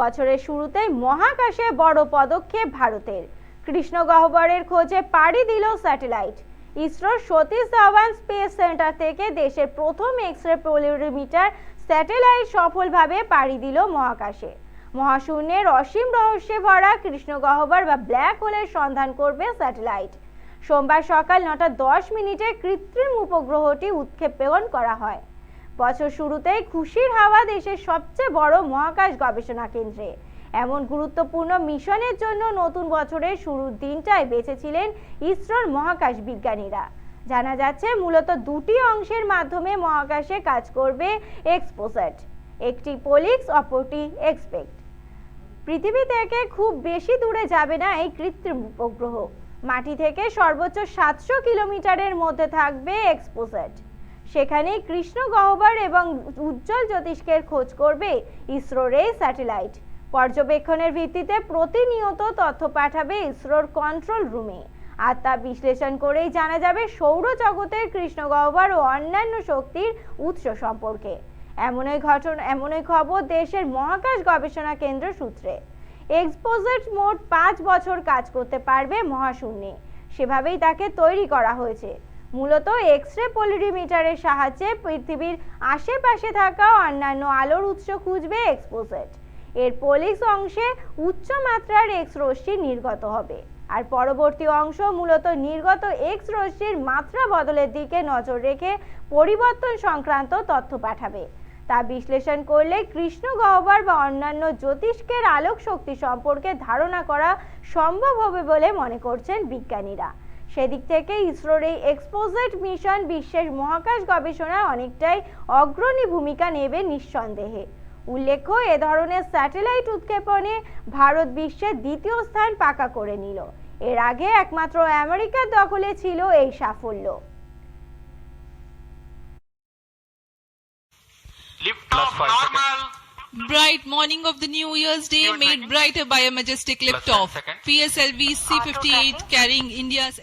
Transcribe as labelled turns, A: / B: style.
A: বছরের শুরুতেই মহাকাশে বড় পদক্ষেপ ভারতের। কৃষ্ণ গহ্বরের খোঁজে পাড়ি দিল স্যাটেলাইট। ইসরোর সতীশ ধাওয়ান স্পেস সেন্টার থেকে দেশের প্রথম এক্স রে পোলিওমিটার স্যাটেলাইট সফলভাবে পাড়ি দিল মহাকাশে। মহাশূন্যের অসীম রহস্যে ভরা কৃষ্ণ গহ্বর বা ব্ল্যাক হোলের সন্ধান করবে স্যাটেলাইট। সোমবার সকাল নটা দশ মিনিটে কৃত্রিম উপগ্রহটি উৎক্ষেপণ করা হয়। বছর শুরুতেই খুশির হাওয়া দেশের সবচেয়ে বড় মহাকাশ গবেষণা কেন্দ্রে। এমন গুরুত্বপূর্ণ মিশনের জন্য নতুন বছরের শুরুর দিনটায় বেঁচেছিলেন ইসরোর মহাকাশ বিজ্ঞানীরা। জানা যাচ্ছে, মূলত দুটি অংশের মাধ্যমে মহাকাশে কাজ করবে এক্সপোসেট, একটি পোলিক্স, অপরটি এক্সপেক্ট। পৃথিবী থেকে খুব বেশি দূরে যাবে না এই কৃত্রিম উপগ্রহ। মাটি থেকে সর্বোচ্চ সাতশো কিলোমিটারের মধ্যে থাকবে এক্সপোসেট। সেখানে কৃষ্ণ গহ্বর এবং উজ্জ্বল জ্যোতিষ্কের খোঁজ করবে ইসরোর এই স্যাটেলাইট। পর্যবেক্ষণের ভিত্তিতে প্রতিনিয়ত তথ্য পাঠাবে ইসরোর কন্ট্রোল রুমে। আর তা বিশ্লেষণ করেই জানা যাবে সৌরজগতের কৃষ্ণ গহ্বর ও অন্যান্য শক্তির উৎস সম্পর্কে। এমনই ঘটনা, এমনই খবর দেশের মহাকাশ গবেষণা কেন্দ্র সূত্রে। এক্সপোজেট মোট পাঁচ বছর কাজ করতে পারবে মহাশূন্যে। সেভাবেই তাকে তৈরি করা হয়েছে। মূলত এক্স রে পোলিরিমিটারের সাহায্যে পৃথিবীর আশেপাশে থাকা অন্যান্য আলোর উৎস খুঁজবে এক্সপোজেট এর পোলিক্স অংশে উচ্চ মাত্রার এক্স রশ্মি নির্গত হবে। আর পরবর্তী অংশ মূলত নির্গত এক্স রশ্মির মাত্রা বদলের দিকে নজর রেখে পরিবর্তন সংক্রান্ত তথ্য পাঠাবে। তা বিশ্লেষণ করলে কৃষ্ণ গহ্বর বা অন্যান্য জ্যোতিষ্কের আলোক শক্তি সম্পর্কে ধারণা করা সম্ভব হবে বলে মনে করছেন বিজ্ঞানীরা। সেদিক থেকে ইসরোর এই এক্সপোজেড মিশন বিশ্বের মহাকাশ গবেষণায় অনেকটাই অগ্রণী ভূমিকা নেবে নিঃসন্দেহে। উল্লেখ্য এ ধরনের স্যাটেলাইট উৎক্ষেপণে ভারত বিশ্বের দ্বিতীয় স্থান পাকা করে নিল। এর আগে একমাত্র আমেরিকার দখলে ছিল এই সাফল্য।
B: Bright morning of the New Year's Day made brighter by a majestic
C: lift off.
B: PSLV C58 carrying India's